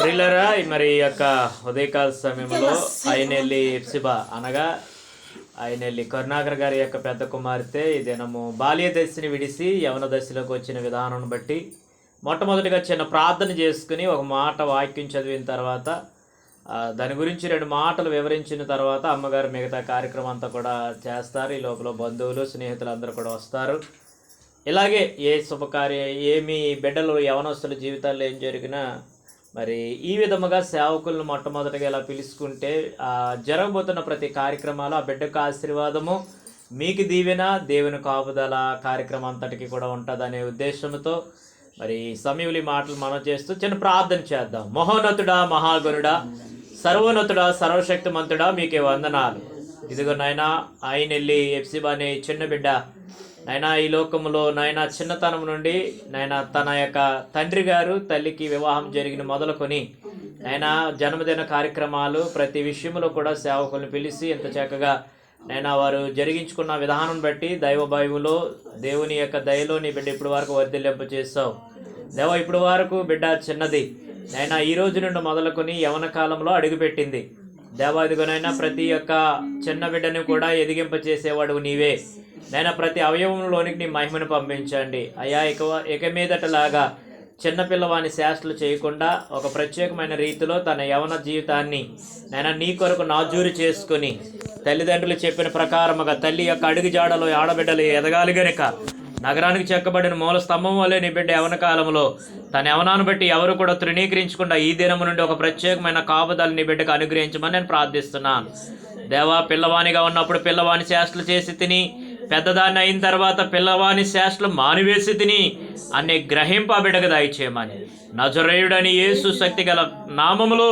ప్రిల్లరా మరి ఈ యొక్క ఉదయకాల సమయంలో ఆయనెల్లి ఎప్సిబా అనగా ఆయనెల్లి కరుణాకర్ గారి యొక్క పెద్ద కుమార్తె ఈ దినము బాల్య దశని విడిసి యవన దశలోకి వచ్చిన విధానం బట్టి మొట్టమొదటిగా చిన్న ప్రార్థన చేసుకుని ఒక మాట వాక్యం చదివిన తర్వాత దాని గురించి రెండు మాటలు వివరించిన తర్వాత అమ్మగారు మిగతా కార్యక్రమం అంతా కూడా చేస్తారు. ఈ లోపల బంధువులు స్నేహితులు అందరూ కూడా వస్తారు. ఇలాగే ఏ శుభకార్య ఏమి బిడ్డలు యవనస్తుల జీవితాల్లో ఏం జరిగినా మరి ఈ విధముగా సేవకులను మొట్టమొదటిగా ఇలా పిలుచుకుంటే జరగబోతున్న ప్రతి కార్యక్రమాలు ఆ బిడ్డకు ఆశీర్వాదము మీకు దీవెన దేవుని కాపుదల కార్యక్రమం అంతటికి కూడా ఉంటుందనే ఉద్దేశంతో మరి సమీవులి మాటలు మనం చేస్తూ చిన్న ప్రార్థన చేద్దాం. మహోన్నతుడా మహాగురుడా సర్వోన్నతుడా సర్వశక్తిమంతుడా మీకే వందనాలు. ఇదిగో నాయన ఆయన వెళ్ళి ఎఫ్సిబా అనే చిన్న బిడ్డ నాయనా ఈ లోకములో నాయన చిన్నతనం నుండి నాయన తన యొక్క తండ్రి గారు తల్లికి వివాహం జరిగిన మొదలుకొని నాయన జన్మదిన కార్యక్రమాలు ప్రతి విషయంలో కూడా సేవకులను పిలిచి ఎంత చక్కగా నైనా వారు జరిగించుకున్న విధానం బట్టి దైవ భయములో దేవుని యొక్క దయలో నీ బిడ్డ ఇప్పటి వరకు వర్ధిల్లింపు చేస్తావు దేవ ఇప్పుడు వరకు బిడ్డ చిన్నది. నైనా ఈ రోజు నుండి మొదలుకొని యవన కాలంలో అడుగుపెట్టింది. దేవాదిగునైనా ప్రతి ఒక్క చిన్న బిడ్డను కూడా ఎదిగింప చేసేవాడు నీవే. నైనా ప్రతి అవయవంలోనికి నీ మహిమను పంపించండి. అయ్యా ఇక ఇక మీదటలాగా చిన్నపిల్లవాని శాస్త్రలు చేయకుండా ఒక ప్రత్యేకమైన రీతిలో తన యవన జీవితాన్ని నేను నీ కొరకు నాజూరు చేసుకుని తల్లిదండ్రులు చెప్పిన ప్రకారముగా తల్లి యొక్క అడుగు జాడలో ఆడబిడ్డలు ఎదగాలి గనుక నగరానికి చెక్కబడిన మూల స్తంభం వల్లే నీ బిడ్డ యవన కాలంలో తన యవనాన్ని బట్టి ఎవరు కూడా తృణీకరించకుండా ఈ దినము నుండి ఒక ప్రత్యేకమైన కాపుదలు నీ బిడ్డకు అనుగ్రహించమని నేను ప్రార్థిస్తున్నాను. దేవా పిల్లవానిగా ఉన్నప్పుడు పిల్లవాని చేష్టలు చేసి తిని పెద్దదాన్ని అయిన తర్వాత పిల్లవాని చేష్టలు మానివేసి తిని అనే గ్రహింప ఆ బిడ్డకు నజరేయుడని యేసు శక్తి గల నామములో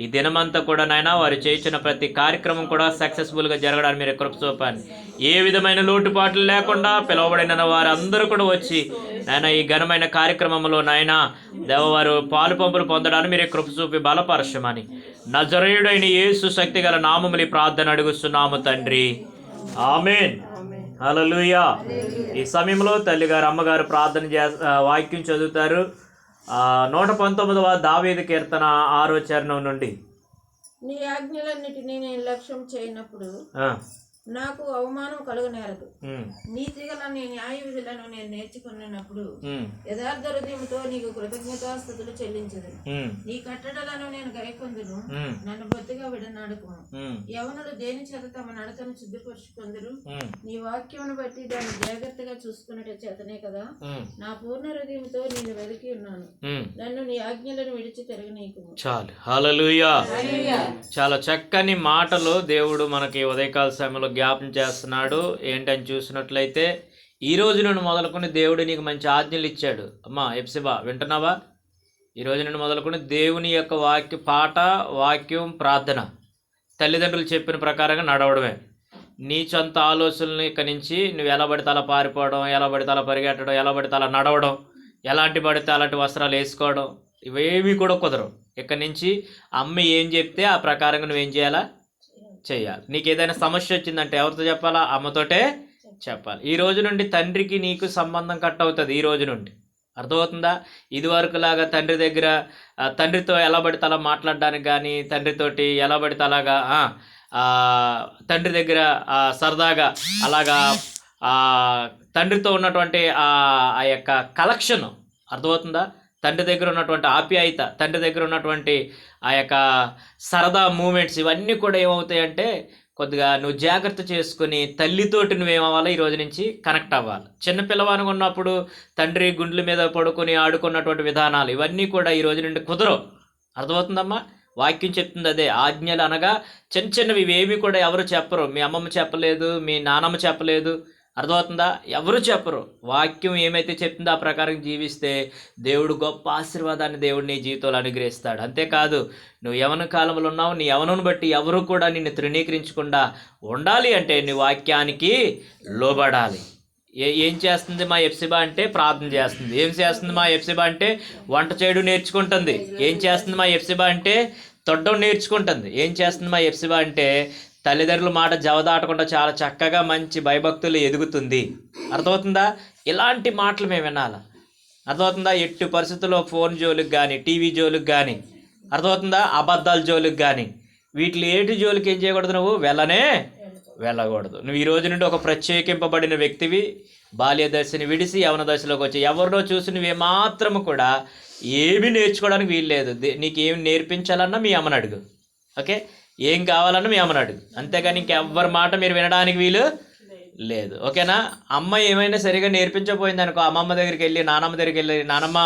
ఈ దినమంతా కూడా నాయన వారు చేయించిన ప్రతి కార్యక్రమం కూడా సక్సెస్ఫుల్గా జరగడానికి మీరు కృప చూపండి ఏ విధమైన లోటుపాట్లు లేకుండా పిలువబడిన వారందరూ కూడా వచ్చి నాయన ఈ ఘనమైన కార్యక్రమంలో నాయన దేవవారు పాలు పంపులు పొందడానికి మీరు కృప చూపి బలపరచమని. నజరేయుడైన యేసు శక్తి గల నామములు ప్రార్థన అడుగుస్తున్నాము తండ్రి. ఆమెన్. హల్లెలూయా. ఈ సమయంలో తల్లిగారు అమ్మగారు ప్రార్థన చే వాక్యం చదువుతారు. నూట పంతొమ్మిదవ దావేది కీర్తన ఆరో చరణం నుండి. నీ ఆజ్ఞలన్నిటినీ నేను లక్ష్యం చేయనప్పుడు నాకు అవమానం కలుగనేరదు. ఉమ్, నీతి గల నీ న్యాయ విధులను నేను నేర్చుకున్నప్పుడు యథార్థ హృదయంతో నీకు కృతజ్ఞతాస్థుతులు చెల్లించదు. నీ కట్టడలను నేను గైకొందును. నన్ను బొత్తిగా విడనాడుకును ఉమ్, యవనులు దేని చేత తమ నడతను సిద్ధపరుచుకుందరు ఉమ్, నీ వాక్యమును బట్టి దాన్ని జాగ్రత్తగా చూసుకున్నట్టు చేతనే కదా? నా పూర్ణ హృదయంతో నేను వెతికి ఉన్నాను. నన్ను నీ ఆజ్ఞలను విడిచి తిరగనీకుము చాలు. హల్లెలూయా. చాలా చక్కని మాటలు దేవుడు మనకి ఉదయకాల సమయంలో జ్ఞాపం చేస్తున్నాడు. ఏంటని చూసినట్లయితే ఈ రోజు నుండి మొదలుకొని దేవుడు నీకు మంచి ఆజ్ఞలు ఇచ్చాడు. అమ్మా ఎప్సిబా వింటున్నావా? ఈ రోజు నుండి మొదలుకొని దేవుని యొక్క వాక్య పాట వాక్యం ప్రార్థన తల్లిదండ్రులు చెప్పిన ప్రకారంగా నడవడమే. నీ సొంత ఆలోచనలు ఇక్కడి నుంచి నువ్వు ఎలా పడితే అలా పారిపోవడం ఎలా పడితే అలా పరిగెట్టడం ఎలా పడితే అలా నడవడం ఎలాంటి పడితే అలాంటి వస్త్రాలు వేసుకోవడం ఇవేమీ కూడా కుదరవు. ఇక్కడి నుంచి అమ్మ ఏం చెప్తే ఆ ప్రకారంగా నువ్వేం చేయాలా? చేయాలి. నీకు ఏదైనా సమస్య వచ్చిందంటే ఎవరితో చెప్పాలా? అమ్మతోటే చెప్పాలి. ఈ రోజు నుండి తండ్రికి నీకు సంబంధం కట్ అవుతుంది ఈ రోజు నుండి. అర్థమవుతుందా? ఇది వరకు లాగా తండ్రి దగ్గర తండ్రితో ఎలా పడితే అలా మాట్లాడడానికి కానీ తండ్రితోటి ఎలా పడితే అలాగా తండ్రి దగ్గర సరదాగా అలాగా తండ్రితో ఉన్నటువంటి ఆ ఆ యొక్క కలెక్షన్ అర్థమవుతుందా? తండ్రి దగ్గర ఉన్నటువంటి ఆప్యాయత తండ్రి దగ్గర ఉన్నటువంటి ఆ యొక్క సరదా మూమెంట్స్ ఇవన్నీ కూడా ఏమవుతాయంటే కొద్దిగా నువ్వు జాగ్రత్త చేసుకుని తల్లితోటి నువ్వేమవ్వాలి? ఈ రోజు నుంచి కనెక్ట్ అవ్వాలి. చిన్న పిల్లవానికి ఉన్నప్పుడు తండ్రి గుండ్ల మీద పడుకొని ఆడుకున్నటువంటి విధానాలు ఇవన్నీ కూడా ఈ రోజు నుండి కుదరవు. అర్థమవుతుందమ్మా? వాక్యం చెప్తుంది అదే. ఆజ్ఞలు అనగా చిన్న చిన్నవి ఇవేవి కూడా ఎవరు చెప్పరు. మీ అమ్మమ్మ చెప్పలేదు మీ నానమ్మ చెప్పలేదు. అర్థమవుతుందా? ఎవరు చెప్పరు. వాక్యం ఏమైతే చెప్తుందో ఆ ప్రకారం జీవిస్తే దేవుడు గొప్ప ఆశీర్వాదాన్ని దేవుడు నీ జీవితంలో అనుగ్రహిస్తాడు. అంతేకాదు నువ్వు యవన కాలంలో ఉన్నావు నీ యవనను బట్టి ఎవరు కూడా నిన్ను తృణీకరించకుండా ఉండాలి అంటే నీ వాక్యానికి లోబడాలి. ఏ ఏం చేస్తుంది మా ఎప్సిబా అంటే? ప్రార్థన చేస్తుంది. ఏం చేస్తుంది మా ఎప్సిబా అంటే? వంట చేయడం నేర్చుకుంటుంది. ఏం చేస్తుంది మా ఎప్సిబా అంటే? తొడ్డం నేర్చుకుంటుంది. ఏం చేస్తుంది మా ఎప్సిబా అంటే? తల్లిదండ్రుల మాట జవదాటకుండా చాలా చక్కగా మంచి భయభక్తులు ఎదుగుతుంది. అర్థమవుతుందా? ఇలాంటి మాటలు మేము వినాలి? అర్థమవుతుందా? ఎట్టి పరిస్థితుల్లో ఫోన్ జోలికి కానీ టీవీ జోలికి కానీ అర్థమవుతుందా? అబద్ధాల జోలికి కానీ వీటిలో ఏటి జోలికి ఏం చేయకూడదు నువ్వు? వెళ్ళనే వెళ్ళకూడదు. నువ్వు ఈ రోజు నుండి ఒక ప్రత్యేకింపబడిన వ్యక్తివి బాల్య దశని విడిసి యవన దశలోకి వచ్చి ఎవరినో చూసి నువ్వేమాత్రము కూడా ఏమీ నేర్చుకోవడానికి వీల్లేదు. లేదు నీకు నేర్పించాలన్నా మీ అమ్మని అడుగు. ఓకే? ఏం కావాలన్నా మీ అమ్మని అడుగు అంతేగాని ఇంకెవ్వరి మాట మీరు వినడానికి వీలు లేదు. ఓకేనా? అమ్మ ఏమైనా సరిగా నేర్పించకపోయింది అనుకో అమ్మమ్మ దగ్గరికి వెళ్ళి నానమ్మ దగ్గరికి వెళ్ళి నానమ్మ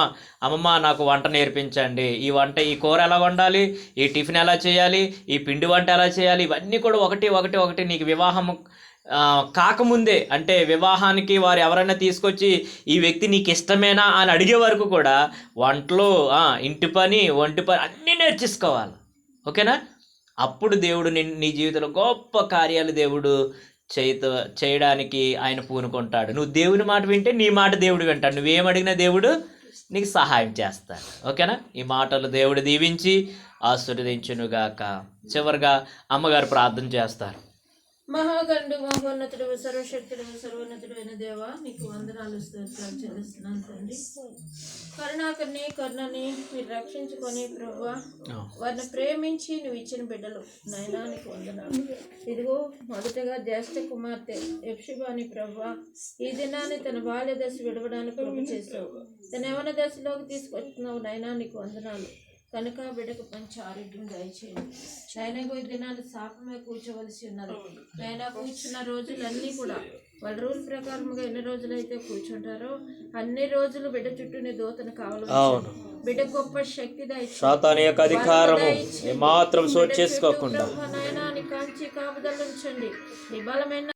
అమ్మమ్మ నాకు వంట నేర్పించండి. ఈ వంట ఈ కూర ఎలా వండాలి? ఈ టిఫిన్ ఎలా చేయాలి? ఈ పిండి వంట ఎలా చేయాలి? ఇవన్నీ కూడా ఒకటి ఒకటి ఒకటి నీకు వివాహం కాకముందే అంటే వివాహానికి వారు ఎవరైనా తీసుకొచ్చి ఈ వ్యక్తి నీకు ఇష్టమేనా అని అడిగే వరకు కూడా వంటలు ఇంటి పని ఒంటి పని అన్నీ నేర్చేసుకోవాలి. ఓకేనా? అప్పుడు దేవుడు నీ- నీ జీవితంలో గొప్ప కార్యాలు దేవుడు చేత చేయడానికి ఆయన పూనుకుంటాడు. నువ్వు దేవుని మాట వింటే నీ మాట దేవుడు వింటాడు. నువ్వేం అడిగినా దేవుడు నీకు సహాయం చేస్తాడు. ఓకేనా? ఈ మాటలు దేవుడు దీవించి ఆశీర్వదించునుగాక. చివరిగా అమ్మగారు ప్రార్థన చేస్తారు. మహాగండు మహోన్నతుడు సర్వశక్తుడు సర్వోన్నతుడైన దేవ నీకు వందనాలు స్తోత్రాలు చెల్లిస్తున్నాను తండ్రి. కరుణాకర్ని కరుణని మీరు రక్షించుకొని ప్రభు వారిని ప్రేమించి నువ్వు ఇచ్చిన బిడ్డలు. నైనా నీకు వందనాలు. ఇదిగో మొదటగా జ్యేష్ఠ కుమార్తె యక్షిబాని ప్రభు ఈ దినాన్ని తన బాల్య దశ విడవడానికి ప్రభు చేసావు. తన యవన దశలోకి తీసుకొచ్చినావు నైనా నీకు వందనాలు. కనుక బిడ్డకు మంచి ఆరోగ్యం దయచేయండి. నైనా ఈ దినాన్ని శాపమే కూర్చోవలసి ఉన్నది. నైనా కూర్చున్న రోజులన్నీ కూడా వాళ్ళ రూల్ ప్రకారంగా ఎన్ని రోజులైతే కూర్చుంటారో అన్ని రోజులు బిడ్డ చుట్టూ నీ దూతను కావాలి బిడ్డ గొప్ప శక్తి సాతాను యొక్క అధికారము ఏమాత్రం సోటు చేసుకోకుండా కాంచి కాపుదలు ఉంచండి. నీ బలమైన